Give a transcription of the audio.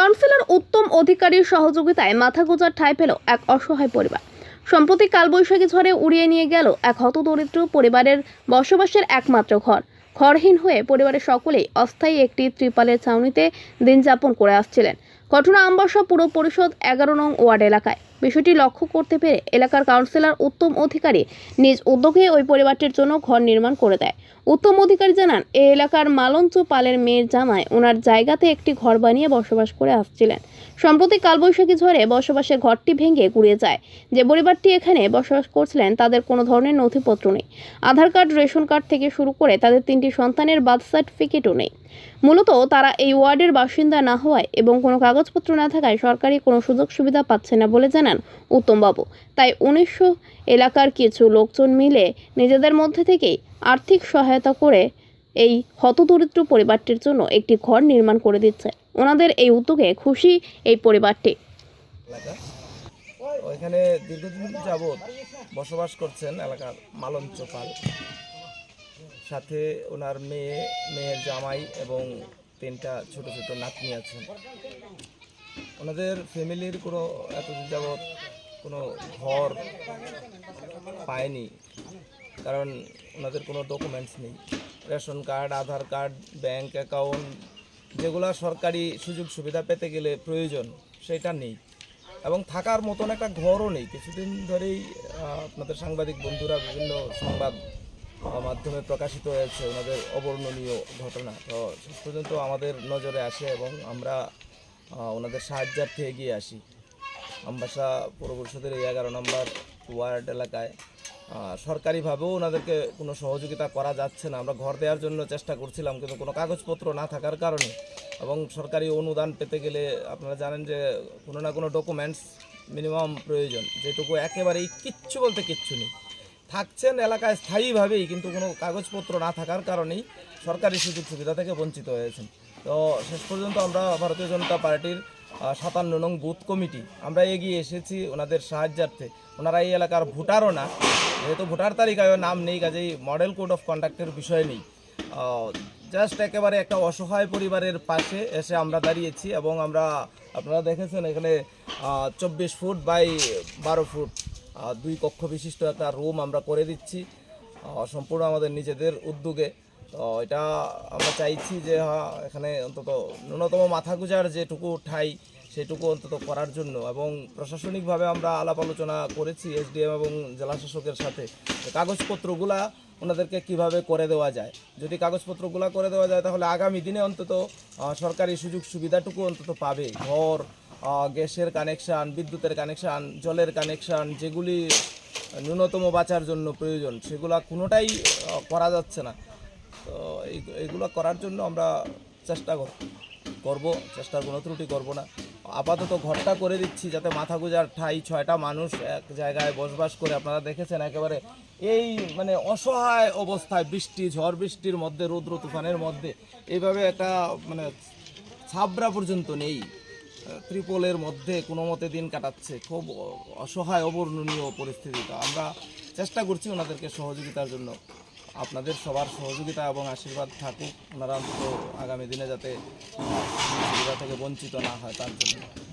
Councillor উত্তম অধিকারীর সহযোগিতায় মাথা গোজার ঠাঁই পেল এক অসহায় পরিবার। সম্প্রতি কালবৈশাখী ঝড়ে উড়িয়ে নিয়ে গেল এক হতদরিদ্র পরিবারের বসবাসের একমাত্র ঘর। ঘরহীন হয়ে পরিবারের সকলেই অস্থায়ী একটি ত্রিপালের ছাউনিতে দিন যাপন করে আসছিলেন। ঘটনা আমবাসা পুর পরিষদ এগারো নং ওয়ার্ড এলাকায়। বিষয়টি লক্ষ্য করতে পেরে এলাকার কাউন্সিলর উত্তম অধিকারী নিজ উদ্যোগে ওই পরিবারটির জন্য ঘর নির্মাণ করে দেয়। উত্তম অধিকারী জানান এই এলাকার মালঞ্চ পালের মেয়ের জামায় ওনার জায়গাতে একটি ঘর বানিয়ে বসবাস করে আসছিলেন। সম্প্রতি কালবৈশাখী ঝড়ে বসবাসের ঘরটি ভেঙে গুড়িয়ে যায়। যে পরিবারটি এখানে বসবাস করছিলেন তাদের কোনো ধরনের নথিপত্র নেই। আধার কার্ড, রেশন কার্ড থেকে শুরু করে তাদের তিনটি সন্তানের বার্থ সার্টিফিকেটও নেই। মূলত তারা এই ওয়ার্ডের বাসিন্দা না হওয়ায় এবং কোনো কাগজপত্র না থাকায় সরকারি কোনো সুযোগ সুবিধা পাচ্ছে না বলে জানান উত্তমবাবু। তাই উনিশশো এলাকার কিছু লোকজন মিলে নিজেদের মধ্যে থেকেই আর্থিক সহায়তা করে এই হতদরিদ্র পরিবারটির জন্য একটি ঘর নির্মাণ করে দিচ্ছে। ওনাদের এই উদ্যোগে খুশি এই পরিবারটি। ওইখানে দীর্ঘদিন যাবৎ বসবাস করছেন এলাকার মালন চোপাল সাথে ওনার মেয়ে, মেয়ের জামাই এবং তিনটা ছোট ছোট নাতনি আছেন। ওনাদের ফ্যামিলির কোনো এতদিন যাবৎ কোনো ঘর পায়নি, কারণ ওনাদের কোনো ডকুমেন্টস নেই। Ration card, Aadhaar card bank account যেগুলো সরকারি সুযোগ সুবিধা পেতে গেলে প্রয়োজন, সেটা নেই। এবং থাকার মতন একটা ঘরও নেই। কিছুদিন ধরেই আপনাদের সাংবাদিক বন্ধুরা বিভিন্ন সংবাদ মাধ্যমে প্রকাশিত হয়েছে ওনাদের অবর্ণনীয় ঘটনা। তো শেষ পর্যন্ত আমাদের নজরে আসে এবং আমরা ওনাদের সাহায্যার্থে এগিয়ে আসি। আমবাসা পৌর পরিষদের এই এগারো নম্বর ওয়ার্ড এলাকায় সরকারিভাবেও ওনাদেরকে কোনো সহযোগিতা করা যাচ্ছে না। আমরা ঘর দেওয়ার জন্য চেষ্টা করছিলাম, কিন্তু কোনো কাগজপত্র না থাকার কারণে এবং সরকারি অনুদান পেতে গেলে আপনারা জানেন যে কোনো না কোনো ডকুমেন্টস মিনিমাম প্রয়োজন। যেটুকু একেবারেই কিচ্ছু বলতে কিচ্ছু নেই। থাকছেন এলাকায় স্থায়ীভাবেই, কিন্তু কোনো কাগজপত্র না থাকার কারণেই সরকারি সুযোগ সুবিধা থেকে বঞ্চিত হয়েছেন। তো শেষ পর্যন্ত আমরা ভারতীয় জনতা পার্টির সাতান্ন নং বুথ কমিটি, আমরা এগিয়ে এসেছি ওনাদের সাহায্যার্থে। ওনারা এই এলাকার ভোটারও না, যেহেতু ভোটার তালিকায় নাম নেই, কাজেই মডেল কোড অফ কন্ডাক্টের বিষয় নেই। জাস্ট একেবারে একটা অসহায় পরিবারের পাশে এসে আমরা দাঁড়িয়েছি এবং আমরা, আপনারা দেখেছেন এখানে চব্বিশ ফুট বাই বারো ফুট দুই কক্ষ বিশিষ্ট একটা রুম আমরা করে দিচ্ছি। সম্পূর্ণ আমাদের নিজেদের উদ্যোগে। তো এটা আমরা চাইছি যে এখানে অন্তত ন্যূনতম মাথা গুজার যেটুকু ঠাই, সেটুকু অন্তত করার জন্য এবং প্রশাসনিকভাবে আমরা আলাপ আলোচনা করেছি এসডিএম এবং জেলা শাসকের সাথে কাগজপত্রগুলা ওনাদেরকে কীভাবে করে দেওয়া যায়। যদি কাগজপত্রগুলা করে দেওয়া যায়, তাহলে আগামী দিনে অন্তত সরকারি সুযোগ সুবিধাটুকু অন্তত পাবে। ঘর গ্যাসের কানেকশান, বিদ্যুতের কানেকশান, জলের কানেকশান, যেগুলি ন্যূনতম বাঁচার জন্য প্রয়োজন, সেগুলা কোনোটাই করা যাচ্ছে না। এইগুলো করার জন্য আমরা চেষ্টা কর- করব চেষ্টার কোনো ত্রুটি করব না। আপাতত ঘরটা করে দিচ্ছি যাতে মাথা গুজার ঠাই, ছয়টা মানুষ এক জায়গায় বসবাস করে আপনারা দেখেছেন একেবারে এই মানে অসহায় অবস্থায় বৃষ্টি, ঝড় বৃষ্টির মধ্যে, রৌদ্র তুফানের মধ্যে। এইভাবে একটা মানে ছাবরা পর্যন্ত নেই। ত্রিপলের মধ্যে কোনো মতে দিন কাটাচ্ছে। খুব অসহায়, অবর্ণনীয় পরিস্থিতি তো আমরা চেষ্টা করছি ওনাদেরকে সহযোগিতার জন্য। আপনাদের সবার সহযোগিতা এবং আশীর্বাদ থাকুক। ওনারা অন্তত আগামী দিনে যাতে সুবিধা থেকে বঞ্চিত না হয় তার জন্য।